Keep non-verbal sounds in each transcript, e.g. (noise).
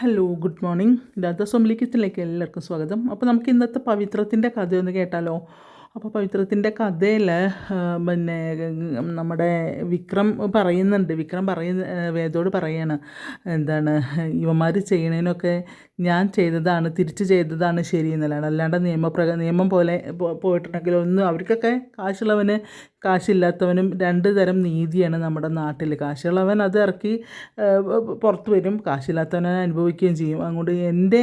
Hello good morning ഇതാത്ത സോമലി കിച്ചണിലേക്ക് എല്ലാവർക്കും സ്വാഗതം. അപ്പോൾ നമുക്ക് ഇന്നത്തെ പവിത്രത്തിന്റെ കഥയൊന്ന് കേട്ടാലോ? അപ്പോൾ പവിത്രത്തിന്റെ കഥയിൽ പിന്നെ നമ്മുടെ വിക്രം പറയുന്നുണ്ട്. വിക്രം പറയുന്ന വേദോട് പറയാണ് എന്താണ് ഇവന്മാർ ചെയ്യണതിനൊക്കെ ഞാൻ ചെയ്തതാണ് തിരിച്ച് ചെയ്തതാണ് ശരി എന്നല്ലാണ് അല്ലാണ്ട് നിയമപ്രക നിയമം പോലെ പോയിട്ടുണ്ടെങ്കിൽ ഒന്നും അവർക്കൊക്കെ കാശുള്ളവന് കാശില്ലാത്തവനും രണ്ട് തരം നീതിയാണ് നമ്മുടെ നാട്ടിൽ കാശുള്ളവൻ അത് ഇറക്കി പുറത്തു വരും. കാശില്ലാത്തവനെ അനുഭവിക്കുകയും ചെയ്യും. അതുകൊണ്ട് എന്റെ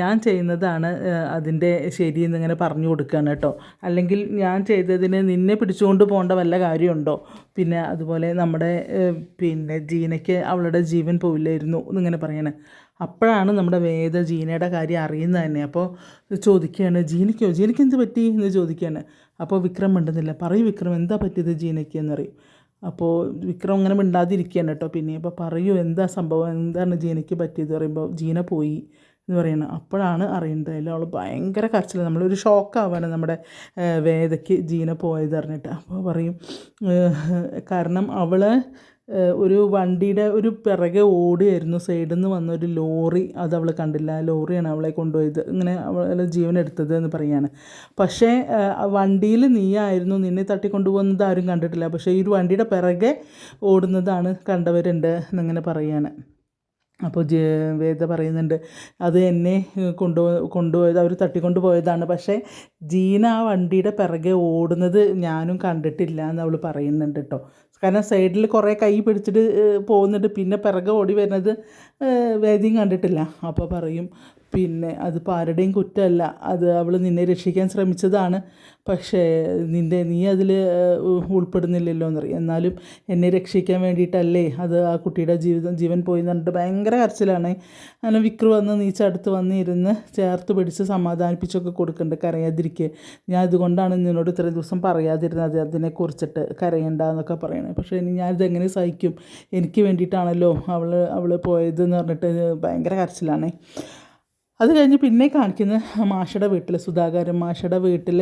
ഞാൻ ചെയ്യുന്നതാണ് അതിന്റെ ശരി എന്നിങ്ങനെ പറഞ്ഞു കൊടുക്കുകയാണ് കേട്ടോ. അല്ലെങ്കിൽ ഞാൻ ചെയ്തതിന് നിന്നെ പിടിച്ചുകൊണ്ട് പോകേണ്ട വല്ല കാര്യമുണ്ടോ? പിന്നെ അതുപോലെ നമ്മുടെ പിന്നെ ജീനയ്ക്ക് അവളുടെ ജീവൻ പോയില്ലായിരുന്നു എന്നിങ്ങനെ പറയണേ. അപ്പോഴാണ് നമ്മുടെ വേദ ജീനയുടെ കാര്യം അറിയുന്നത് തന്നെ. അപ്പോൾ ചോദിക്കുകയാണ് ജീനയ്ക്കോ? ജീനയ്ക്ക് എന്ത് പറ്റി? എന്ന് ചോദിക്കുകയാണ്. അപ്പോൾ വിക്രം മിണ്ടുന്നില്ല. പറയൂ വിക്രം എന്താ പറ്റിയത് ജീനയ്ക്ക്? എന്നറിയും അപ്പോൾ വിക്രം അങ്ങനെ മിണ്ടാതിരിക്കുകയാണ് കേട്ടോ പിന്നെ. അപ്പോൾ പറയൂ എന്താ സംഭവം? എന്താണ് ജീനയ്ക്ക് പറ്റിയത്? പറയുമ്പോൾ ജീന പോയി എന്ന് പറയുന്നത് അപ്പോഴാണ് അറിയുന്നത് അതിൽ അവൾ ഭയങ്കര കരച്ചിൽ നമ്മളൊരു ഷോക്കാവാണ് നമ്മുടെ വേദയ്ക്ക് ജീന പോയത് അറിഞ്ഞിട്ട് അപ്പോൾ പറയും കാരണം അവൾ ഒരു വണ്ടിയുടെ ഒരു പിറകെ ഓടിയായിരുന്നു. സൈഡിൽ നിന്ന് വന്ന ഒരു ലോറി. അത് അവൾ കണ്ടില്ല ലോറിയാണ് അവളെ കൊണ്ടുപോയത്. ഇങ്ങനെ അവളെ ജീവൻ എടുത്തത് എന്ന് പറയാണ്. പക്ഷേ വണ്ടിയിൽ നീയായിരുന്നു. നിന്നെ തട്ടിക്കൊണ്ടുപോകുന്നത് ആരും കണ്ടിട്ടില്ല. പക്ഷേ ഈ ഒരു വണ്ടിയുടെ പിറകെ ഓടുന്നതാണ് കണ്ടവരുണ്ട് എന്നിങ്ങനെ പറയാണ്. അപ്പോൾ വേദ പറയുന്നുണ്ട് അത് എന്നെ കൊണ്ടു കൊണ്ടുപോയത് അവർ തട്ടിക്കൊണ്ട് പോയതാണ് പക്ഷേ ജീന ആ വണ്ടിയുടെ പിറകെ ഓടുന്നത് ഞാനും കണ്ടിട്ടില്ല എന്ന് അവൾ പറയുന്നുണ്ട് കേട്ടോ. കാരണം സൈഡിൽ കുറേ കൈ പിടിച്ചിട്ട് പോകുന്നുണ്ട്. പിന്നെ പിറകെ ഓടി വരുന്നത് വേദിയും കണ്ടിട്ടില്ല. അപ്പോൾ പറയും പിന്നെ അത് ആരുടെയും കുറ്റമല്ല. അത് അവൾ നിന്നെ രക്ഷിക്കാൻ ശ്രമിച്ചതാണ്. പക്ഷേ നിന്റെ നീ അതിൽ ഉൾപ്പെടുന്നില്ലല്ലോ എന്നറിയാം എന്നാലും എന്നെ രക്ഷിക്കാൻ വേണ്ടിയിട്ടല്ലേ അത് ആ കുട്ടിയുടെ ജീവിതം ജീവൻ പോയി എന്ന് പറഞ്ഞിട്ട് ഭയങ്കര കരച്ചിലാണ്. അങ്ങനെ വിക്രു വന്ന് നീച്ചടുത്ത് അടുത്ത് വന്നിരുന്ന് ചേർത്ത് പിടിച്ച് സമാധാനിപ്പിച്ചൊക്കെ കൊടുക്കുന്നുണ്ട് കരയാതിരിക്കുക ഞാൻ അതുകൊണ്ടാണ് നിന്നോട് ഇത്രയും ദിവസം പറയാതിരുന്നത്. അതിനെക്കുറിച്ചിട്ട് കരയണ്ട എന്നൊക്കെ പറയണേ. പക്ഷേ ഇനി ഞാനിത് എങ്ങനെ സഹിക്കും? എനിക്ക് വേണ്ടിയിട്ടാണല്ലോ അവൾ അവൾ പോയതെന്ന് പറഞ്ഞിട്ട് ഭയങ്കര കരച്ചിലാണേ. അത് കഴിഞ്ഞ് പിന്നെ കാണിക്കുന്ന മാഷയുടെ വീട്ടിൽ സുധാകരൻ മാഷയുടെ വീട്ടിൽ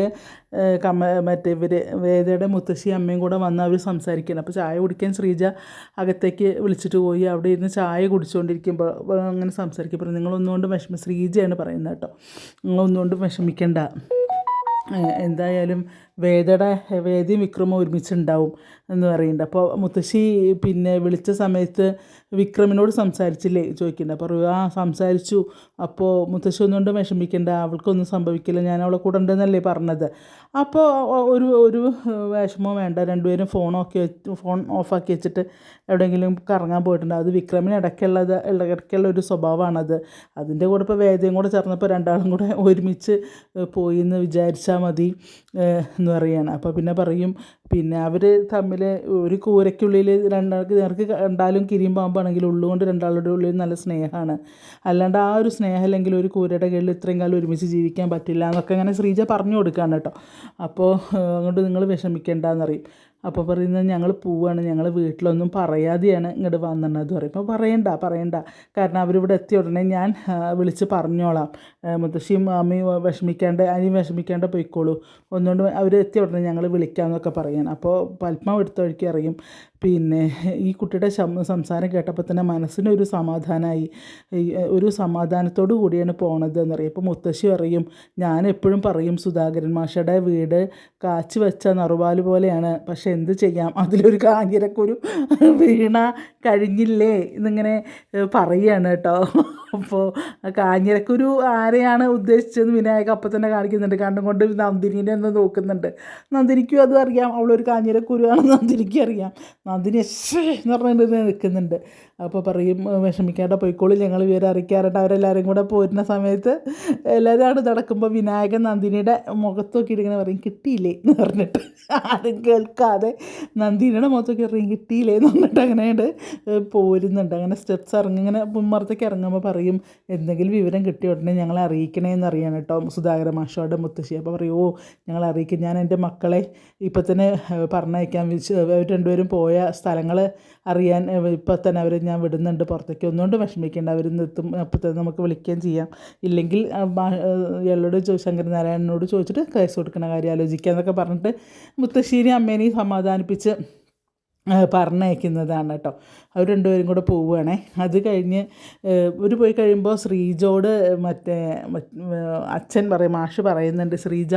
കമ്മ മറ്റേ ഇവർ വേദയുടെ മുത്തശ്ശി അമ്മയും കൂടെ വന്ന് അവർ സംസാരിക്കണം അപ്പോൾ ചായ കുടിക്കാൻ ശ്രീജ അകത്തേക്ക് വിളിച്ചിട്ട് പോയി. അവിടെ ഇരുന്ന് ചായ കുടിച്ചുകൊണ്ടിരിക്കുമ്പോൾ അങ്ങനെ സംസാരിക്കുമ്പോൾ നിങ്ങളൊന്നുകൊണ്ടും വിഷമ ശ്രീജയാണ് പറയുന്നത് കേട്ടോ. നിങ്ങളൊന്നുകൊണ്ടും വിഷമിക്കണ്ട. എന്തായാലും വേദയുടെ വേദിയും വിക്രമും ഒരുമിച്ചുണ്ടാവും എന്ന് പറയുന്നുണ്ട്. അപ്പോൾ മുത്തശ്ശി പിന്നെ വിളിച്ച സമയത്ത് വിക്രമിനോട് സംസാരിച്ചില്ലേ? ചോദിക്കുന്നുണ്ട്. അപ്പോൾ പറയും, ആ സംസാരിച്ചു. അപ്പോൾ മുത്തശ്ശി ഒന്നുകൊണ്ടും വിഷമിക്കേണ്ട അവൾക്കൊന്നും സംഭവിക്കില്ല ഞാൻ അവളെ കൂടെ ഉണ്ടെന്നല്ലേ പറഞ്ഞത്. അപ്പോൾ ഒരു ഒരു വിഷമവും വേണ്ട രണ്ടുപേരും ഫോൺ ഫോണൊക്കെ ഫോൺ ഓഫാക്കി വെച്ചിട്ട് എവിടെയെങ്കിലും കറങ്ങാൻ പോയിട്ടുണ്ട്. അത് വിക്രമിന് ഇടയ്ക്കുള്ളത് ഇടയ്ക്കുള്ള ഒരു സ്വഭാവമാണത്. അതിന്റെ കൂടെ ഇപ്പോൾ വേദയും കൂടെ ചേർന്നപ്പോൾ രണ്ടാളും കൂടെ ഒരുമിച്ച് പോയി എന്ന് വിചാരിച്ചാൽ മതി എന്ന് പറയുകയാണ് അപ്പോൾ പിന്നെ പറയും പിന്നെ അവർ തമ്മിൽ ഒരു കൂരയ്ക്കുള്ളിൽ രണ്ടാൾക്ക് നേർക്ക് കണ്ടാലും കിരിയും പാമ്പാണെങ്കിലും ഉള്ളുകൊണ്ട് രണ്ടാളുടെ ഉള്ളിൽ നല്ല സ്നേഹമാണ് അല്ലാണ്ട് ആ ഒരു സ്നേഹം അല്ലെങ്കിൽ ഒരു കൂരയുടെ കീഴിൽ ഇത്രയും കാലം ഒരുമിച്ച് ജീവിക്കാൻ പറ്റില്ല എന്നൊക്കെ അങ്ങനെ ശ്രീജ പറഞ്ഞു കൊടുക്കുകയാണ് കേട്ടോ. അപ്പോൾ അങ്ങോട്ട് നിങ്ങൾ വിഷമിക്കേണ്ടെന്നറിയും. അപ്പോൾ പറയുന്നത് ഞങ്ങൾ പോവാണ് ഞങ്ങൾ വീട്ടിലൊന്നും പറയാതെയാണ് ഇങ്ങോട്ട് വന്നിട്ടുള്ളത് പറയും. അപ്പോൾ പറയണ്ട പറയണ്ട. കാരണം അവരിവിടെ എത്തിയ ഉടനെ ഞാൻ വിളിച്ച് പറഞ്ഞോളാം. മുത്തശ്ശിയും അമ്മയും വിഷമിക്കാണ്ട് അനിയും വിഷമിക്കാണ്ട് പോയിക്കോളൂ. ഒന്നുകൊണ്ട് അവർ എത്തിയ ഉടനെ ഞങ്ങൾ വിളിക്കാമെന്നൊക്കെ പറയാൻ അപ്പോൾ പത്മം എടുത്ത വഴിക്ക് അറിയും പിന്നെ ഈ കുട്ടിയുടെ സംസാരം കേട്ടപ്പോൾ തന്നെ മനസ്സിനൊരു സമാധാനമായി ഒരു സമാധാനത്തോടു കൂടിയാണ് പോണത് എന്നറിയാം. അപ്പോൾ മുത്തശ്ശി പറയും ഞാൻ എപ്പോഴും പറയും സുധാകരൻ മാഷയുടെ വീട് കാച്ചു വെച്ച നറുവാൽ പോലെയാണ്. പക്ഷെ എന്ത് ചെയ്യാം? അതിലൊരു കാഞ്ഞിരക്കൊരു വീണ കഴിഞ്ഞില്ലേ? എന്നിങ്ങനെ പറയുകയാണ് കേട്ടോ. അപ്പോൾ കാഞ്ഞിരക്കുരു ആരെയാണ് ഉദ്ദേശിച്ചതെന്ന് വിനായക അപ്പം തന്നെ കാണിക്കുന്നുണ്ട്. കണ്ടും കൊണ്ട് നന്ദിനീനെ ഒന്ന് നോക്കുന്നുണ്ട്. നന്ദിനിക്കും അതും അറിയാം. അവളൊരു കാഞ്ഞിരക്കുരുവാണെന്ന് നന്ദിനിക്കും അറിയാം. ശ്ശേ എന്ന് പറഞ്ഞിട്ട് നിൽക്കുന്നുണ്ട്. അപ്പോൾ പറയും വിഷമിക്കാണ്ട് പോയിക്കോളി ഞങ്ങൾ വിവരം അറിയിക്കാറുണ്ട്. അവരെല്ലാവരും കൂടെ പോരുന്ന സമയത്ത് എല്ലാവരും അവിടെ നടക്കുമ്പോൾ വിനായകൻ നന്ദിനിയുടെ മുഖത്ത് നോക്കിയിട്ട് ഇങ്ങനെ പറയും കിട്ടിയില്ലേ? എന്ന് പറഞ്ഞിട്ട്. ആരും കേൾക്കാതെ നന്ദിനിയുടെ മുഖത്തൊക്കെ പറയും കിട്ടിയില്ലേ? എന്ന് പറഞ്ഞിട്ട് അങ്ങനെ പോരുന്നുണ്ട്. അങ്ങനെ സ്റ്റെപ്സ് ഇറങ്ങി ഇങ്ങനെ മുമ്മറത്തേക്ക് ഇറങ്ങുമ്പോൾ പറയും എന്തെങ്കിലും വിവരം കിട്ടിയ ഉടനെ ഞങ്ങളെ അറിയിക്കണേ എന്ന് അറിയാൻ കേട്ടോ സുധാകര മാഷോടെ മുത്തശ്ശി. അപ്പോൾ പറയും ഓ ഞങ്ങൾ അറിയിക്കും. ഞാൻ എന്റെ മക്കളെ ഇപ്പം തന്നെ പറഞ്ഞയക്കാൻ വിളിച്ച് അവർ രണ്ടുപേരും പോയ സ്ഥലങ്ങൾ അറിയാൻ ഇപ്പം തന്നെ അവരെ ഞാൻ വിടുന്നുണ്ട് പുറത്തേക്ക്. ഒന്നുകൊണ്ട് വിഷമിക്കേണ്ട അവർ നിർത്തും അപ്പം തന്നെ നമുക്ക് വിളിക്കുകയും ചെയ്യാം. ഇല്ലെങ്കിൽ ഇയാളോട് ശങ്കരനാരായണനോട് ചോദിച്ചിട്ട് കേസ് കൊടുക്കുന്ന കാര്യം ആലോചിക്കുക എന്നൊക്കെ പറഞ്ഞിട്ട് മുത്തശ്ശീനെയും അമ്മേനെയും സമാധാനിപ്പിച്ച് പറഞ്ഞയക്കുന്നതാണ് കേട്ടോ. അവർ രണ്ടുപേരും കൂടെ പോവുകയാണേ. അത് കഴിഞ്ഞ് ഇവർ പോയി കഴിയുമ്പോൾ ശ്രീജോട് മറ്റേ അച്ഛൻ പറയും മാഷ് പറയുന്നുണ്ട് ശ്രീജ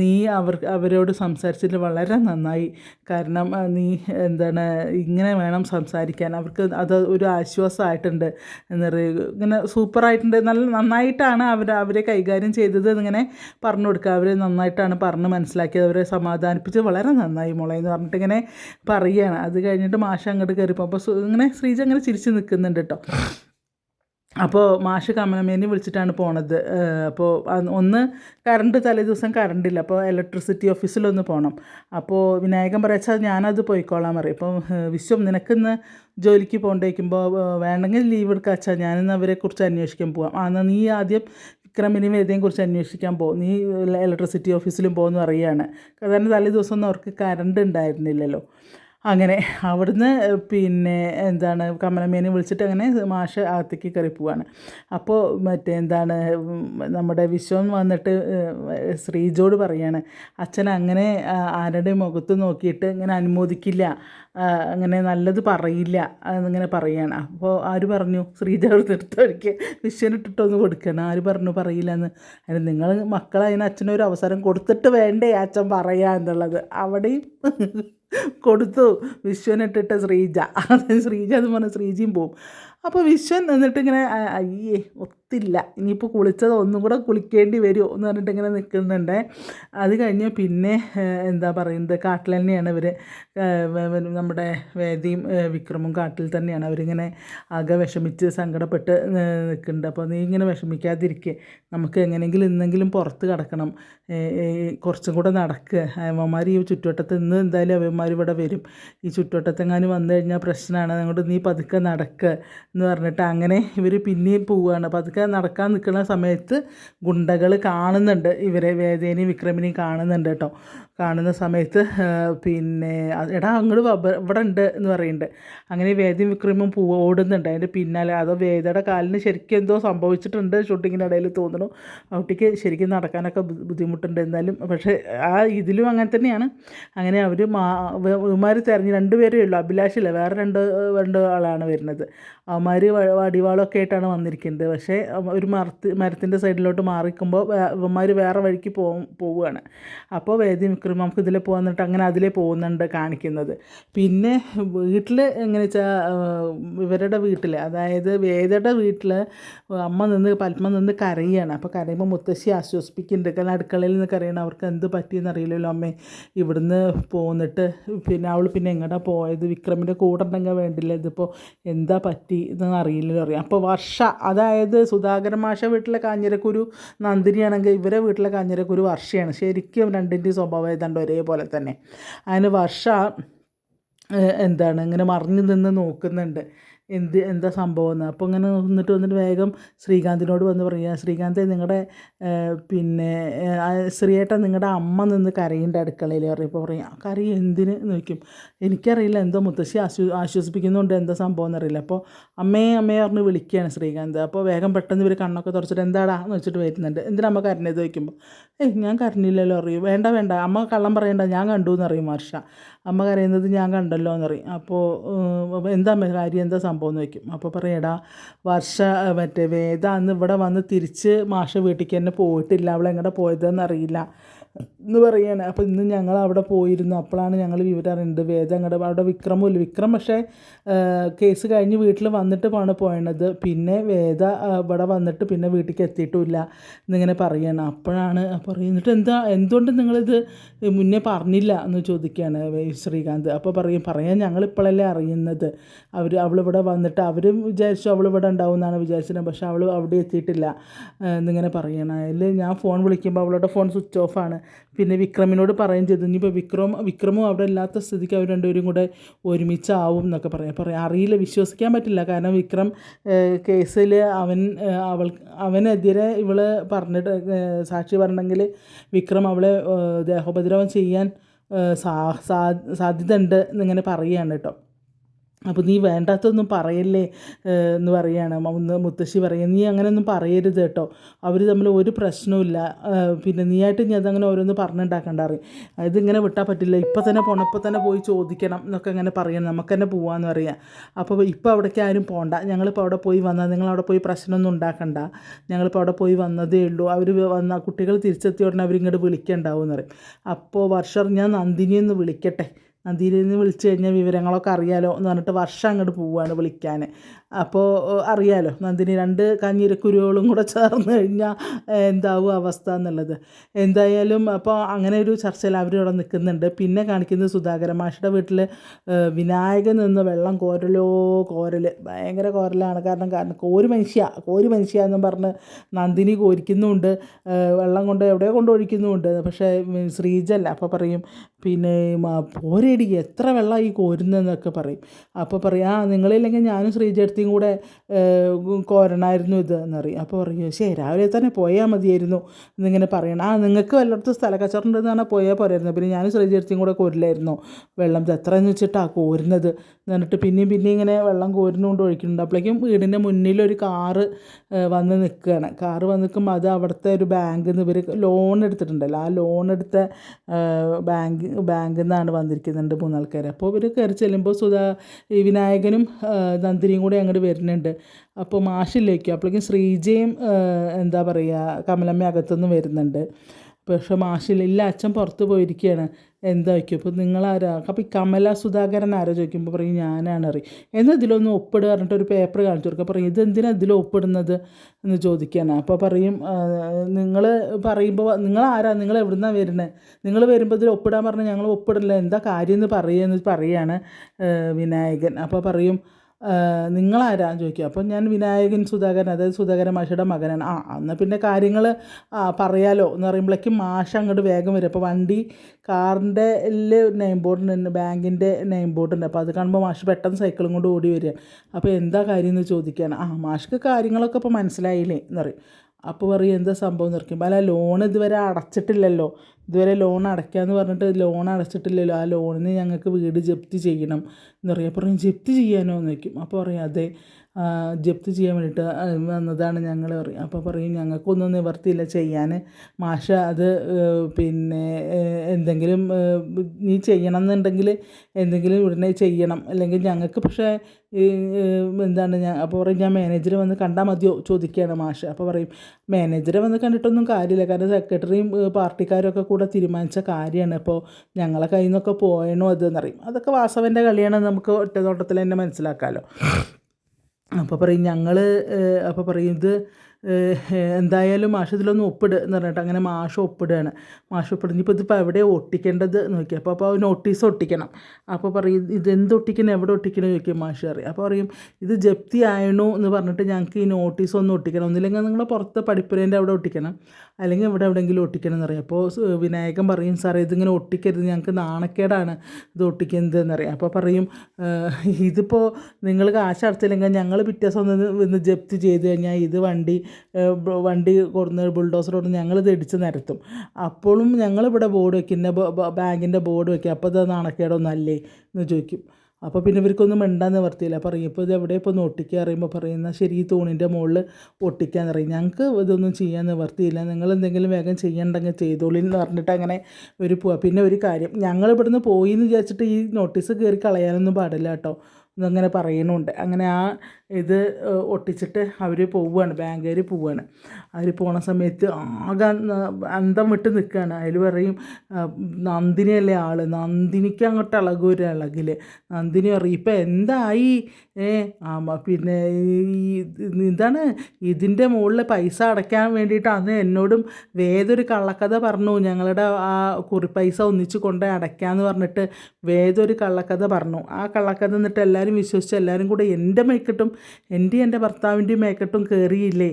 നീ അവർ അവരോട് സംസാരിച്ചിട്ട് വളരെ നന്നായി. കാരണം നീ എന്താണ് ഇങ്ങനെ വേണം സംസാരിക്കാൻ. അവർക്ക് അത് ഒരു ആശ്വാസമായിട്ടുണ്ട്. എന്ന് പറയുക ഇങ്ങനെ സൂപ്പറായിട്ടുണ്ട്. നല്ല നന്നായിട്ടാണ് അവർ അവരെ കൈകാര്യം ചെയ്തത് എന്നിങ്ങനെ പറഞ്ഞു കൊടുക്കുക. അവരെ നന്നായിട്ടാണ് പറഞ്ഞ് മനസ്സിലാക്കിയത്. അവരെ സമാധാനിപ്പിച്ച് വളരെ നന്നായി മോളെ എന്ന് പറഞ്ഞിട്ട് ഇങ്ങനെ പറയുകയാണ്. അത് കഴിഞ്ഞിട്ട് മാഷ അങ്ങോട്ട് കയറിപ്പോൾ അപ്പോൾ ഇങ്ങനെ ശ്രീജ അങ്ങനെ ചിരിച്ച് നിൽക്കുന്നുണ്ട് കേട്ടോ അപ്പോൾ മാഷ് കമലമേനെ വിളിച്ചിട്ടാണ് പോണത്. അപ്പോൾ ഒന്ന് കറണ്ട് തലേ ദിവസം കറണ്ടില്ല. അപ്പോൾ ഇലക്ട്രിസിറ്റി ഓഫീസിലൊന്ന് പോകണം അപ്പോൾ വിനായകൻ പറയച്ചാൽ ഞാനത് പോയിക്കോളാൻ പറയും. അപ്പോൾ വിശ്വം നിനക്കിന്ന് ജോലിക്ക് പോകേണ്ടിരിക്കുമ്പോൾ വേണമെങ്കിൽ ലീവ് എടുക്കാച്ചാൽ ഞാനിന്ന് അവരെക്കുറിച്ച് അന്വേഷിക്കാൻ പോവാം. ആ നീ ആദ്യം വിക്രമിനെയും വേദയും കുറിച്ച് അന്വേഷിക്കാൻ പോകും നീ ഇലക്ട്രിസിറ്റി ഓഫീസിലും പോകുമെന്ന് പറയുകയാണ് കാരണം തലേ ദിവസം ഒന്നും അവർക്ക് കറണ്ട് ഉണ്ടായിരുന്നില്ലല്ലോ. അങ്ങനെ അവിടുന്ന് പിന്നെ എന്താണ് കമലമേനെ വിളിച്ചിട്ട് അങ്ങനെ മാഷ് അകത്തേക്ക് കയറി പോവാണ്. അപ്പോൾ മറ്റേ എന്താണ് നമ്മുടെ വിശ്വം വന്നിട്ട് ശ്രീജോട് പറയാണ് അച്ഛൻ അങ്ങനെ ആരുടെ മുഖത്ത് നോക്കിയിട്ട് ഇങ്ങനെ അനുമോദിക്കില്ല അങ്ങനെ നല്ലത് പറയില്ല എന്നിങ്ങനെ പറയാണ്. അപ്പോൾ ആര് പറഞ്ഞു? ശ്രീജ വിശ്വനെ വിശ്വനിട്ടിട്ടൊന്ന് കൊടുക്കണം. ആര് പറഞ്ഞു പറയില്ല എന്ന് അതിന് നിങ്ങൾ മക്കളതിന് അച്ഛനൊരു അവസരം കൊടുത്തിട്ട് വേണ്ടേ അച്ഛൻ പറയാ എന്നുള്ളത്. അവിടെയും കൊടുത്തു. വിശ്വനിട്ടിട്ട് ശ്രീജ. (laughs) ശ്രീജ എന്ന് പറഞ്ഞാൽ ശ്രീജിയും പോവും. അപ്പോൾ വിശ്വൻ എന്നിട്ടിങ്ങനെ അയ്യേ ഒത്തില്ല ഇനിയിപ്പോൾ കുളിച്ചത് ഒന്നും കൂടെ കുളിക്കേണ്ടി വരുമോ എന്ന് പറഞ്ഞിട്ട് ഇങ്ങനെ നിൽക്കുന്നുണ്ട്. അത് കഴിഞ്ഞ് പിന്നെ എന്താ പറയുന്നത്? കാട്ടിൽ തന്നെയാണ് ഇവർ നമ്മുടെ വേദിയും വിക്രമും കാട്ടിൽ തന്നെയാണ് അവരിങ്ങനെ ആകെ വിഷമിച്ച് സങ്കടപ്പെട്ട് നിൽക്കുന്നുണ്ട്. അപ്പോൾ നീ ഇങ്ങനെ വിഷമിക്കാതിരിക്കുക നമുക്ക് എങ്ങനെയെങ്കിലും ഇന്നെങ്കിലും പുറത്ത് കിടക്കണം. കുറച്ചും കൂടെ നടക്കുക അവന്മാർ ഈ ചുറ്റുവട്ടത്ത് ഇന്ന് എന്തായാലും അവന്മാർ ഇവിടെ വരും. ഈ ചുറ്റുവട്ടത്തെങ്ങാനും വന്നു കഴിഞ്ഞാൽ പ്രശ്നമാണ്. അതുകൊണ്ട് നീ പതുക്കെ നടക്കുക എന്ന് പറഞ്ഞിട്ട് അങ്ങനെ ഇവർ പിന്നെയും പോവുകയാണ്. അപ്പോൾ അതൊക്കെ നടക്കാൻ നിൽക്കുന്ന സമയത്ത് ഗുണ്ടകൾ കാണുന്നുണ്ട്. ഇവരെ വേദേനെയും വിക്രമിനെയും കാണുന്നുണ്ട് കേട്ടോ. കാണുന്ന സമയത്ത് പിന്നെ എടാ അങ്ങോട്ട് ഇവിടെ ഉണ്ട് എന്ന് പറയുന്നുണ്ട്. അങ്ങനെ വേദയും വിക്രമും പൂ ഓടുന്നുണ്ട്. അതിന്റെ പിന്നാലെ അതോ വേദയുടെ കാലിന് ശരിക്കും എന്തോ സംഭവിച്ചിട്ടുണ്ട് ഷൂട്ടിങ്ങിന്റെ ഇടയിൽ തോന്നുന്നു. കുട്ടിക്ക് ശരിക്കും നടക്കാനൊക്കെ ബുദ്ധിമുട്ടുണ്ട് എന്നാലും. പക്ഷേ ആ ഇതിലും അങ്ങനെ തന്നെയാണ്. അങ്ങനെ അവർ മാർ തിരഞ്ഞ് രണ്ടുപേരേ ഉള്ളൂ. അഭിലാഷില്ല വേറെ രണ്ട് രണ്ട് ആളാണ് വരുന്നത്. അവന്മാർ വടിവാളൊക്കെ ആയിട്ടാണ് വന്നിരിക്കുന്നത്. പക്ഷേ ഒരു മരത്ത് മരത്തിന്റെ സൈഡിലോട്ട് മാറിക്കുമ്പോൾ ഇവന്മാർ വേറെ വഴിക്ക് പോകും പോവുകയാണ്. അപ്പോൾ വേദി വിക്രം നമുക്ക് ഇതിൽ പോകാന്നിട്ട് അങ്ങനെ അതിലേ പോകുന്നുണ്ട് കാണിക്കുന്നത്. പിന്നെ വീട്ടിൽ എങ്ങനെ വെച്ചാൽ ഇവരുടെ വീട്ടിൽ അതായത് വേദയുടെ വീട്ടിൽ അമ്മ നിന്ന് പത്മ നിന്ന് കരയുകയാണ് അപ്പോൾ കരയുമ്പോൾ മുത്തശ്ശി ആശ്വസിപ്പിക്കുന്നുണ്ട്. കാരണം അടുക്കളയിൽ നിന്ന് കരയണം അവർക്ക് എന്ത് പറ്റിയെന്ന് അറിയില്ലല്ലോ അമ്മേ. ഇവിടുന്ന് പോന്നിട്ട് പിന്നെ അവൾ പിന്നെ എങ്ങോട്ടാണ് പോയത്? വിക്രമിന്റെ കൂടെ ഉണ്ടെങ്കിൽ വേണ്ടില്ല ഇതിപ്പോൾ എന്താ പറ്റി? എന്നറിയില്ലല്ലോ അറിയാം. അപ്പോൾ വർഷ അതായത് സുധാകരൻ മാഷ വീട്ടിലെ കാഞ്ഞിരക്കുരു നന്ദിനിയാണെങ്കിൽ ഇവരെ വീട്ടിലെ കാഞ്ഞിരക്കുരു വർഷയാണ്. ശരിക്കും രണ്ടിന്റെയും സ്വഭാവം ഏതാണ്ട് ഒരേപോലെ തന്നെ. അതിന് വർഷ എന്താണ് ഇങ്ങനെ മറിഞ്ഞു നിന്ന് നോക്കുന്നുണ്ട്. എന്ത് എന്താ സംഭവം എന്ന്. അപ്പോൾ ഇങ്ങനെ നിന്നിട്ട് വന്നിട്ട് വേഗം ശ്രീകാന്തിനോട് വന്ന് പറയുക ശ്രീകാന്ത് നിങ്ങളുടെ പിന്നെ ശ്രീയേട്ടൻ നിങ്ങളുടെ അമ്മ നിന്ന് കരയുണ്ട് അടുക്കളയിൽ പറയുമ്പോൾ പറയാം കറി എന്തിന്? നോക്കും എനിക്കറിയില്ല എന്തോ മുത്തശ്ശി ആശ്വ ആശ്വസിപ്പിക്കുന്നുണ്ട് എന്താ സംഭവം എന്നറിയില്ല. അപ്പോൾ അമ്മയെ അമ്മയെ പറഞ്ഞ് വിളിക്കുകയാണ് ശ്രീകാന്ത്. അപ്പോൾ വേഗം പെട്ടെന്ന് ഇവർ കണ്ണൊക്കെ തുറച്ചിട്ട് എന്താടാ എന്ന് വെച്ചിട്ട് വരുന്നുണ്ട്. എന്തിനാ അമ്മ കരഞ്ഞത് ചോദിക്കുമ്പോൾ ഏയ് ഞാൻ കരഞ്ഞില്ലല്ലോ അറിയൂ. വേണ്ട വേണ്ട. അമ്മ കള്ളം പറയണ്ട. ഞാൻ കണ്ടു എന്നറിയും വർഷ. അമ്മ കരയുന്നത് ഞാൻ കണ്ടല്ലോ എന്നറിയും അപ്പോൾ എന്താ കാര്യം? എന്താ സംഭവം എന്ന് വയ്ക്കും അപ്പോൾ പറയടാ വർഷ മറ്റേ വേദ അന്ന് ഇവിടെ വന്ന് തിരിച്ച് മാഷ വീട്ടിലേക്ക് തന്നെ പോയിട്ടില്ല. അവൾ പോയതെന്നറിയില്ല എന്ന് പറയാണ്. അപ്പോൾ ഇന്ന് ഞങ്ങൾ അവിടെ പോയിരുന്നു. അപ്പോഴാണ് ഞങ്ങൾ വിവരം അറിയുന്നത്. വേദ അങ്ങോട്ട് അവിടെ വിക്രമില്ല വിക്രം പക്ഷേ കേസ് കഴിഞ്ഞ് വീട്ടിൽ വന്നിട്ട് വന്നിട്ടാണ് പോയണത് പിന്നെ വേദ ഇവിടെ വന്നിട്ട് പിന്നെ വീട്ടിലേക്ക് എത്തിയിട്ടുമില്ല എന്നിങ്ങനെ പറയാണ്. അപ്പോഴാണ് പറയുന്നിട്ട് എന്താ എന്തുകൊണ്ട് നിങ്ങളിത് മുന്നേ പറഞ്ഞില്ല എന്ന് ചോദിക്കുകയാണ് ശ്രീകാന്ത്. അപ്പോൾ പറയും പറയാൻ ഞങ്ങളിപ്പോഴല്ലേ അറിയുന്നത്. അവർ അവളിവിടെ വന്നിട്ട് അവരും വിചാരിച്ചു അവളിവിടെ ഉണ്ടാവും എന്നാണ് വിചാരിച്ചത്. പക്ഷേ അവൾ അവിടെ എത്തിയിട്ടില്ല. എന്നിങ്ങനെ പറയണം. അതിൽ ഞാൻ ഫോൺ വിളിക്കുമ്പോൾ അവളുടെ ഫോൺ സ്വിച്ച് ഓഫാണ് പിന്നെ വിക്രമിനോട് പറയുകയും ചെയ്തു ഇനിയിപ്പോൾ വിക്രം വിക്രമും അവിടെ ഇല്ലാത്ത സ്ഥിതിക്ക് അവർ രണ്ടുപേരും കൂടെ ഒരുമിച്ചാവും എന്നൊക്കെ പറയാം. പറയാം അറിയില്ല വിശ്വസിക്കാൻ പറ്റില്ല. കാരണം വിക്രം കേസിൽ അവൻ അവൾ അവനെതിരെ ഇവൾ പറഞ്ഞിട്ട് സാക്ഷി പറഞ്ഞെങ്കിൽ വിക്രം അവളെ ദേഹോപദ്രവം ചെയ്യാൻ സാ സാധ്യത ഉണ്ട് എന്നിങ്ങനെ പറയുകയാണ് കേട്ടോ. അപ്പോൾ നീ വേണ്ടാത്തൊന്നും പറയല്ലേ എന്ന് പറയാണ്. ഒന്ന് മുത്തശ്ശി പറയുക നീ അങ്ങനെയൊന്നും പറയരുത് കേട്ടോ. അവർ തമ്മിൽ ഒരു പ്രശ്നവുമില്ല. പിന്നെ നീയായിട്ട് നീ അതങ്ങനെ ഓരോന്ന് പറഞ്ഞുണ്ടാക്കണ്ട. അറിയും ഇതിങ്ങനെ വിട്ടാൽ പറ്റില്ല. ഇപ്പം തന്നെ പോകണം ഇപ്പം തന്നെ പോയി ചോദിക്കണം. എന്നൊക്കെ അങ്ങനെ പറയണം. നമുക്ക് തന്നെ പോവാന്ന് പറയാം. അപ്പോൾ ഇപ്പോൾ അവിടേക്ക് ആരും പോകണ്ട ഞങ്ങളിപ്പോൾ അവിടെ പോയി വന്നാൽ നിങ്ങൾ അവിടെ പോയി പ്രശ്നമൊന്നും ഉണ്ടാക്കണ്ട. ഞങ്ങളിപ്പോൾ അവിടെ പോയി വന്നതേ ഉള്ളൂ. അവർ വന്ന കുട്ടികൾ തിരിച്ചെത്തിയ ഉടനെ അവരിങ്ങോട്ട് വിളിക്കണ്ടാവും എന്ന് പറയും. അപ്പോൾ വർഷം ഞാൻ നന്ദിനി ഒന്ന് വിളിക്കട്ടെ. നന്ദിയിൽ നിന്ന് വിളിച്ചു കഴിഞ്ഞാൽ വിവരങ്ങളൊക്കെ അറിയാലോ എന്ന് പറഞ്ഞിട്ട് വർഷം അങ്ങോട്ട് പോവുകയാണ് വിളിക്കാൻ അപ്പോൾ അറിയാലോ നന്ദിനി രണ്ട് കഞ്ഞിരക്കുരുകളും കൂടെ ചേർന്ന് കഴിഞ്ഞാൽ എന്താവും അവസ്ഥ എന്നുള്ളത്. എന്തായാലും അപ്പോൾ അങ്ങനെ ഒരു ചർച്ചയിൽ അവരിവിടെ നിൽക്കുന്നുണ്ട്. പിന്നെ കാണിക്കുന്നത് സുധാകരൻ മാഷിയുടെ വീട്ടിൽ വിനായകൻ നിന്ന് വെള്ളം കോരലോ കോരൽ ഭയങ്കര കോരലാണ്. കാരണം കാരണം കോരി മനുഷ്യ കോരി മനുഷ്യ എന്നും പറഞ്ഞ് നന്ദിനി കോരിക്കുന്നുമുണ്ട് വെള്ളം കൊണ്ട് എവിടെയോ കൊണ്ട് ഒഴിക്കുന്നുമുണ്ട് പക്ഷേ ശ്രീജല്ല അപ്പോൾ പറയും പിന്നെ മ- പോരേടി എത്ര വെള്ളം ഈ കോരുന്നതെന്നൊക്കെ പറയും. അപ്പോൾ പറയും ആ നിങ്ങളില്ലെങ്കിൽ ഞാനും ശ്രീചേട്ടത്തിയും കൂടെ കോരണമായിരുന്നു ഇത് എന്നറിയും അപ്പോൾ പറയും ശരി രാവിലെ തന്നെ പോയാൽ മതിയായിരുന്നു എന്നിങ്ങനെ പറയണം. ആ നിങ്ങൾക്ക് വല്ലയിടത്തും സ്ഥല കച്ചവടം ഉണ്ടെന്ന് പറഞ്ഞാൽ പോയാൽ പോരായിരുന്നു. പിന്നെ ഞാനും ശ്രീചേട്ടത്തിയും കൂടെ കോരില്ലായിരുന്നു? വെള്ളം ഇത് എത്രയെന്ന് വെച്ചിട്ടാണ് കോരുന്നത്? എന്നിട്ട് പിന്നെയും പിന്നെയും ഇങ്ങനെ വെള്ളം കോരുന്നുകൊണ്ട് ഒഴിക്കുന്നുണ്ട്. അപ്പോഴേക്കും വീടിന്റെ മുന്നിലൊരു കാറ് വന്ന് നിൽക്കുകയാണ്. കാറ് വന്ന് നിൽക്കുമ്പോൾ അത് അവിടുത്തെ ഒരു ബാങ്കിൽ നിന്ന് ഇവർ ലോൺ എടുത്തിട്ടുണ്ടല്ലോ. ആ ലോൺ എടുത്ത ബാങ്ക് ബാങ്കിൽ നിന്നാണ് വന്നിരിക്കുന്നുണ്ട് മൂന്നാൾക്കാർ അപ്പോൾ ഇവർ കയറി ചെല്ലുമ്പോൾ സുധാ ഈ വിനായകനും നന്ദിനിയും കൂടി അങ്ങോട്ട് വരുന്നുണ്ട്. അപ്പോൾ മാഷില്ലേക്കും. അപ്പോഴേക്കും ശ്രീജയും എന്താ പറയുക കമലമ്മ അകത്തുനിന്ന് വരുന്നുണ്ട്. പക്ഷേ മാഷില്ല ഇല്ല അച്ഛൻ പുറത്ത് പോയിരിക്കുകയാണ്. എന്താ വയ്ക്കും അപ്പോൾ നിങ്ങളാരാ? അപ്പോൾ ഈ കമല സുധാകരൻ ആരോ ചോദിക്കുമ്പോൾ പറയും ഞാനാണ് അറി എന്നാൽ ഇതിലൊന്ന് ഒപ്പിടുക പറഞ്ഞിട്ട് ഒരു പേപ്പർ കാണിച്ചു കൊടുക്കുക. പറയും ഇതെന്തിനാ ഇതിൽ ഒപ്പിടുന്നത് എന്ന് ചോദിക്കാനാണ് അപ്പോൾ പറയും നിങ്ങൾ പറയുമ്പോൾ നിങ്ങൾ ആരാ നിങ്ങൾ എവിടുന്നാണ് വരുന്നത് നിങ്ങൾ വരുമ്പോൾ ഇതിൽ ഒപ്പിടാൻ പറഞ്ഞാൽ ഞങ്ങൾ ഒപ്പിടില്ല. എന്താ കാര്യം എന്ന് പറയുമെന്ന് പറയുകയാണ് വിനായകൻ. അപ്പോൾ പറയും നിങ്ങളാരാന്ന് ചോദിക്കുക അപ്പോൾ ഞാൻ വിനായകൻ സുധാകരൻ അതായത് സുധാകരൻ മാഷയുടെ മകനാണ്. ആ എന്നാൽ പിന്നെ കാര്യങ്ങൾ പറയാലോ എന്ന് പറയുമ്പോഴേക്കും മാഷ അങ്ങോട്ട് വേഗം വരും. അപ്പോൾ വണ്ടി കാറിന്റെ നെയിം ബോർഡ് ബാങ്കിന്റെ നെയിം ബോർഡുണ്ട് അപ്പോൾ അത് കാണുമ്പോൾ മാഷ് പെട്ടെന്ന് സൈക്കിളും കൊണ്ട് ഓടി വരിക. അപ്പോൾ എന്താ കാര്യം എന്ന് ചോദിക്കുകയാണ്. ആ മാഷ്ക്ക് കാര്യങ്ങളൊക്കെ ഇപ്പോൾ മനസ്സിലായില്ലേ എന്ന് പറയും. അപ്പോൾ പറയും എന്താ സംഭവം? എന്ന് പറയുമ്പോൾ അല്ല ലോൺ ഇതുവരെ അടച്ചിട്ടില്ലല്ലോ. ഇതുവരെ ലോൺ അടയ്ക്കാന്ന് പറഞ്ഞിട്ട് ലോൺ അടച്ചിട്ടില്ലല്ലോ. ആ ലോണിന് ഞങ്ങൾക്ക് വീട് ജപ്തി ചെയ്യണം. എന്ന് പറയും. അപ്പോൾ പറയും ജപ്തി ചെയ്യാനോ? എന്ന് ചോദിക്കും. അപ്പോൾ പറയും അതെ. ജപ്തി ചെയ്യാൻ വേണ്ടിയിട്ട് വന്നതാണ് ഞങ്ങൾ പറയും. അപ്പോൾ പറയും ഞങ്ങൾക്കൊന്നും നിവർത്തിയില്ല ചെയ്യാൻ മാഷ അത് പിന്നെ എന്തെങ്കിലും നീ ചെയ്യണം എന്നുണ്ടെങ്കിൽ എന്തെങ്കിലും ഉടനെ ചെയ്യണം. അല്ലെങ്കിൽ ഞങ്ങൾക്ക് പക്ഷേ എന്താണ് ഞാൻ അപ്പോൾ പറയും ഞാൻ മാനേജറെ വന്ന് കണ്ടാൽ മതിയോ? ചോദിക്കുകയാണ് മാഷ്. അപ്പോൾ പറയും മാനേജറെ വന്ന് കണ്ടിട്ടൊന്നും കാര്യമില്ല. കാരണം സെക്രട്ടറിയും പാർട്ടിക്കാരും ഒക്കെ കൂടെ തീരുമാനിച്ച കാര്യമാണ്. അപ്പോൾ ഞങ്ങളെ കയ്യിൽ നിന്നൊക്കെ പോയണോ അതെന്നറിയും അതൊക്കെ വാസവന്റെ കളിയാണ് നമുക്ക് ഒറ്റ നോട്ടത്തിൽ തന്നെ മനസ്സിലാക്കാമല്ലോ അപ്പോൾ പറയും ഞങ്ങൾ അപ്പോൾ പറയും ഇത് എന്തായാലും മാഷ് ഇതിലൊന്ന് ഒപ്പിട് എന്ന് പറഞ്ഞിട്ട് അങ്ങനെ മാഷ് ഒപ്പിടുകയാണ്. മാഷ് ഒപ്പിടുന്നു ഇപ്പോൾ ഇതിപ്പോൾ എവിടെ ഒട്ടിക്കേണ്ടത് എന്ന് അപ്പോൾ അപ്പോൾ നോട്ടീസ് ഒട്ടിക്കണം. അപ്പോൾ പറയും ഇത് എന്ത് ഒട്ടിക്കണം? എവിടെ ഒട്ടിക്കണം? ചോദിക്കും മാഷ് അറിയാം അപ്പോൾ പറയും ഇത് ജപ്തി ആയണു എന്ന് പറഞ്ഞിട്ട് ഞങ്ങൾക്ക് ഈ നോട്ടീസ് ഒന്ന് ഒട്ടിക്കണം. ഒന്നില്ലെങ്കിൽ നിങ്ങൾ പുറത്ത് പഠിപ്പുരേന്റെ അവിടെ ഒട്ടിക്കണം. അല്ലെങ്കിൽ ഇവിടെ എവിടെയെങ്കിലും ഒട്ടിക്കണം എന്നറിയാം അപ്പോൾ വിനായകൻ പറയും സാറേ ഇതിങ്ങനെ ഒട്ടിക്കരുത്. ഞങ്ങൾക്ക് നാണക്കേടാണ് ഇത് ഒട്ടിക്കുന്നത് എന്നറിയാം അപ്പോൾ പറയും "ഏഹ്, ഇതിപ്പോൾ നിങ്ങൾ കാശ് അടച്ചില്ലെങ്കിൽ ഞങ്ങൾ പിറ്റേ ദിവസം ഒന്ന് ജപ്തി ചെയ്ത് കഴിഞ്ഞാൽ ഇത് വണ്ടി വണ്ടി കൊടുന്ന് ബുൾഡോസർ കൊടുന്ന് ഞങ്ങളിത് ഇടിച്ച് നിരത്തും. അപ്പോഴും ഞങ്ങളിവിടെ ബോർഡ് വയ്ക്കുന്ന ബാങ്കിന്റെ ബോർഡ് വയ്ക്കുക അപ്പോൾ ഇത് നാണക്കേടൊന്നല്ലേ എന്ന് ചോദിക്കും. അപ്പോൾ പിന്നെ ഇവർക്കൊന്നും മിണ്ടാൻ നിവർത്തിയില്ല. പറയും ഇപ്പോൾ ഇത് എവിടെ ഇപ്പോൾ ഒന്ന് ഒട്ടിക്കുക അറിയുമ്പോൾ പറയുന്ന ശരി ഈ തൂണിന്റെ മുകളിൽ ഒട്ടിക്കാൻ അറിയും ഞങ്ങൾക്ക് ഇതൊന്നും ചെയ്യാൻ നിവർത്തിയില്ല. നിങ്ങൾ എന്തെങ്കിലും വേഗം ചെയ്യണ്ടെങ്കിൽ ചെയ്തോളി എന്ന് പറഞ്ഞിട്ട് അങ്ങനെ ഒരു പോവാ. പിന്നെ ഒരു കാര്യം ഞങ്ങൾ ഇവിടുന്ന് പോയി എന്ന് വിചാരിച്ചിട്ട് ഈ നോട്ടീസ് കയറി കളയാനൊന്നും പാടില്ല കേട്ടോ. എന്നങ്ങനെ പറയണുണ്ട്. അങ്ങനെ ആ ഇത് ഒട്ടിച്ചിട്ട് അവർ പോവുകയാണ് ബാങ്കുകാർ പോവുകയാണ് അവർ പോണ സമയത്ത് ആകെ അന്തം വിട്ട് നിൽക്കുകയാണ് അതിൽ പറയും നന്ദിനിയല്ലേ ആൾ നന്ദിനിക്ക് അങ്ങോട്ട് ഇളകൂര ഇളകിൽ നന്ദിനി പറയും ഇപ്പം എന്തായി? ഏ ആ പിന്നെ ഈ ഇത് ഇതാണ് ഇതിന്റെ മുകളിൽ പൈസ അടയ്ക്കാൻ വേണ്ടിയിട്ട് അന്ന് എന്നോടും വേദൊരു കള്ളക്കഥ പറഞ്ഞു. ഞങ്ങളുടെ ആ കുറി പൈസ ഒന്നിച്ച് കൊണ്ട് അടയ്ക്കാമെന്ന് പറഞ്ഞിട്ട് വേദൊരു കള്ളക്കഥ പറഞ്ഞു. ആ കള്ളക്കഥ എന്നിട്ട് എല്ലാവരും വിശ്വസിച്ച് എല്ലാവരും കൂടെ എന്റെ മേക്കെട്ടും എന്റെ എന്റെ ഭർത്താവിന്റെയും മേക്കെട്ടും കയറിയില്ലേ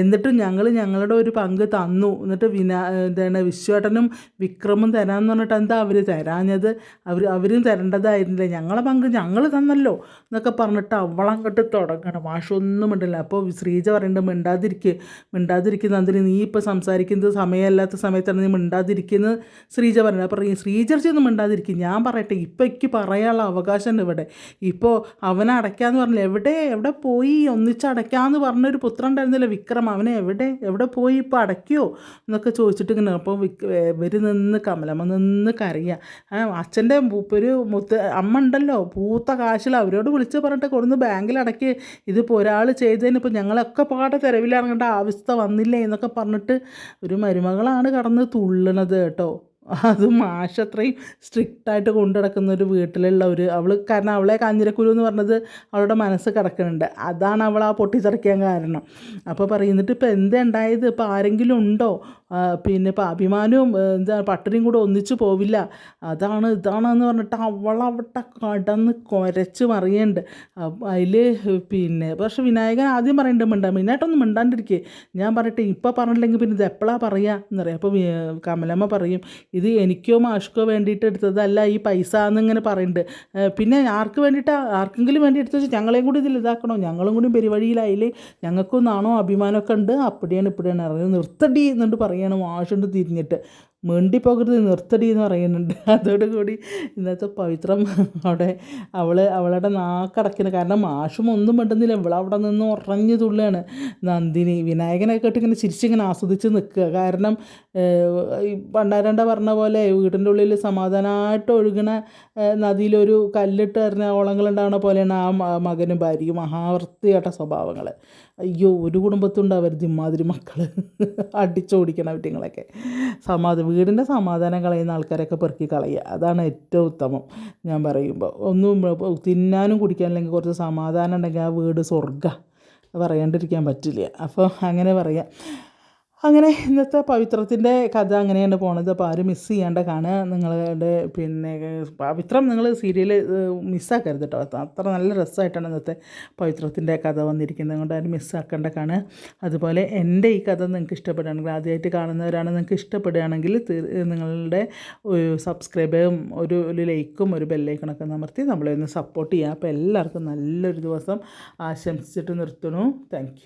എന്നിട്ടും ഞങ്ങൾ ഞങ്ങളുടെ ഒരു പങ്ക് തന്നു. എന്നിട്ട് വിനാ എന്താണ് വിശ്വേട്ടനും വിക്രമും തരാമെന്ന് പറഞ്ഞിട്ട് എന്താ അവർ തരാഞ്ഞത്? അവർ അവരും തരേണ്ടതായിരുന്നില്ല? ഞങ്ങളെ പങ്ക് ഞങ്ങൾ തന്നല്ലോ എന്നൊക്കെ പറഞ്ഞിട്ട് അവളങ്ങോട്ട് തുടങ്ങണം. മാഷൊന്നും മിണ്ടില്ല. അപ്പോൾ ശ്രീജ പറയുന്നുണ്ട് മിണ്ടാതിരിക്കുക മിണ്ടാതിരിക്കുന്ന അതിന് നീ ഇപ്പോൾ സംസാരിക്കുന്നത് സമയമല്ലാത്ത സമയത്താണ് നീ മിണ്ടാതിരിക്കുന്നത് ശ്രീജ പറയുന്നത് അപ്പോൾ ശ്രീജർച്ചി ഒന്നും മിണ്ടാതിരിക്കും. ഞാൻ പറയട്ടെ ഇപ്പം എനിക്ക് പറയാനുള്ള അവകാശമുണ്ട് ഇവിടെ. ഇപ്പോൾ അവനെ അടയ്ക്കാന്ന് പറഞ്ഞില്ല? എവിടെ എവിടെ പോയി? ഒന്നിച്ച് അടയ്ക്കാന്ന് പറഞ്ഞൊരു പുത്രൻ ഉണ്ടായിരുന്നില്ല? വിക്രം. അവനെ എവിടെ? എവിടെ പോയി? ഇപ്പോൾ അടയ്ക്കുമോ എന്നൊക്കെ ചോദിച്ചിട്ട് ഇങ്ങനെ അപ്പോൾ വിക് ഇവർ നിന്ന് കമലമ്മ നിന്ന് കരയുക അച്ഛന്റെ ഒരു മുത്ത് അമ്മ ഉണ്ടല്ലോ. പൂത്ത കാശിൽ അവരോട് വിളിച്ച് പറഞ്ഞിട്ട് കൊടുന്ന് ബാങ്കിൽ അടക്കി ഇതിപ്പോൾ ഒരാൾ ചെയ്തതിന് ഇപ്പോൾ ഞങ്ങളൊക്കെ പാടെ തെരവിലിറങ്ങേണ്ട അവസ്ഥ വന്നില്ലേ? എന്നൊക്കെ പറഞ്ഞിട്ട് ഒരു മരുമകളാണ് കടന്ന് തുള്ളണത് കേട്ടോ. അത് മാഷ് അത്രയും സ്ട്രിക്റ്റായിട്ട് കൊണ്ടു നടക്കുന്ന ഒരു വീട്ടിലുള്ള ഒരു അവൾ കാരണം അവളെ കാഞ്ഞിരക്കുരു എന്ന് പറഞ്ഞത് അവളുടെ മനസ്സ് കിടക്കുന്നുണ്ട്. അതാണ് അവൾ ആ പൊട്ടിത്തെറിക്കാൻ കാരണം. അപ്പോൾ പറയുന്നിട്ട് ഇപ്പോൾ എന്താ ഉണ്ടായത് ഇപ്പോൾ ആരെങ്കിലും ഉണ്ടോ? പിന്നെ ഇപ്പോൾ അഭിമാനവും എന്താ പട്ടിണിയും കൂടെ ഒന്നിച്ച് പോവില്ല. അതാണ് ഇതാണെന്ന് പറഞ്ഞിട്ട് അവളവിടെ കടന്ന് കുരച്ച് മറിയുന്നുണ്ട്. അതിൽ പിന്നെ പക്ഷെ വിനായകൻ ആദ്യം പറയുന്നുണ്ട് മിണ്ടാ മിന്നായിട്ടൊന്നും മിണ്ടാണ്ടിരിക്കേ. ഞാൻ പറഞ്ഞിട്ട് ഇപ്പോൾ പറഞ്ഞില്ലെങ്കിൽ പിന്നെ ഇത് എപ്പോഴാണ് പറയുക എന്നറിയാം. അപ്പോൾ കമലമ്മ പറയും ഇത് എനിക്കോ മാഷ്ക്കോ വേണ്ടിയിട്ട് എടുത്തതല്ല ഈ പൈസ എന്നിങ്ങനെ പറയുന്നുണ്ട് പിന്നെ ആർക്ക് വേണ്ടിയിട്ടാണ് ആർക്കെങ്കിലും വേണ്ടി എടുത്തു വെച്ചാൽ ഞങ്ങളെയും കൂടി ഇതിൽ ഇതാക്കണോ? ഞങ്ങളും കൂടി പെരുവഴിയിലായില്ലേ ഞങ്ങൾക്കും നാണോ അഭിമാനമൊക്കെ ഉണ്ട്. അപ്പടിയാണ് ഇപ്പടിയാണ്. അറിയുന്നത് നിർത്തടി എന്നുകൊണ്ട് പറയാണ് ആശുണ്ട് തിരിഞ്ഞിട്ട്. മിണ്ടി പോകരുത് നിർത്തടി എന്ന് പറയുന്നുണ്ട്. (laughs) അതോടുകൂടി ഇന്നത്തെ പവിത്രം അവിടെ അവൾ അവളുടെ നാക്കടക്കുന്നു കാരണം മാഷും ഒന്നും പെട്ടുന്നില്ല ഇവൾ അവിടെ നിന്ന് ഉറഞ്ഞു തുള്ളുകയാണ്. നന്ദിനി വിനായകനെ കേട്ട് ഇങ്ങനെ ചിരിച്ചിങ്ങനെ ആസ്വദിച്ച് നിൽക്കുക. കാരണം പണ്ടാരണ്ട പറഞ്ഞ പോലെ വീടിന്റെ ഉള്ളിൽ സമാധാനമായിട്ട് ഒഴുകുന്ന നദിയിലൊരു കല്ലിട്ട് എറിഞ്ഞ ഓളങ്ങളുണ്ടാവുന്ന പോലെയാണ് ആ മകനും ഭാര്യയും മഹാവൃത്തിയായിട്ട സ്വഭാവങ്ങൾ അയ്യോ ഒരു കുടുംബത്തുണ്ടാവരുത് ഇമാതിരി മക്കൾ (laughs) അടിച്ചോടിക്കണം അവറ്റിങ്ങളൊക്കെ സമാധാനം വീടിന്റെ സമാധാനം കളയുന്ന ആൾക്കാരൊക്കെ പെറുക്കി കളയുക. അതാണ് ഏറ്റവും ഉത്തമം ഞാൻ പറയുമ്പോൾ. ഒന്നും തിന്നാനും കുടിക്കാനും അല്ലെങ്കിൽ കുറച്ച് സമാധാനം ഉണ്ടെങ്കിൽ ആ വീട് സ്വർഗ. പറയാണ്ടിരിക്കാൻ പറ്റില്ല. അപ്പോൾ അങ്ങനെ പറയാം. അങ്ങനെ ഇന്നത്തെ പവിത്രത്തിന്റെ കഥ അങ്ങനെയാണ് പോണത്. അപ്പോൾ ആരും മിസ് ചെയ്യാണ്ട് കാണുക. നിങ്ങളുടെ പിന്നെ പവിത്രം നിങ്ങൾ സീരിയൽ മിസ്സാക്കരുത് കേട്ടോ അത് അത്ര നല്ല രസമായിട്ടാണ് ഇന്നത്തെ പവിത്രത്തിന്റെ കഥ വന്നിരിക്കുന്നത്. കൊണ്ട് ആരും മിസ്സാക്കേണ്ട കാണുക. അതുപോലെ എന്റെ ഈ കഥ നിങ്ങൾക്ക് ഇഷ്ടപ്പെടുകയാണെങ്കിൽ ആദ്യമായിട്ട് കാണുന്നവരാണ് നിങ്ങൾക്ക് ഇഷ്ടപ്പെടുകയാണെങ്കിൽ നിങ്ങളുടെ സബ്സ്ക്രൈബും ഒരു ഒരു ലൈക്കും ഒരു ബെല്ലൈക്കണൊക്കെ അമർത്തി നമ്മളെ ഒന്ന് സപ്പോർട്ട് ചെയ്യുക. അപ്പോൾ എല്ലാവർക്കും നല്ലൊരു ദിവസം ആശംസിച്ചിട്ട് നിർത്തണു താങ്ക്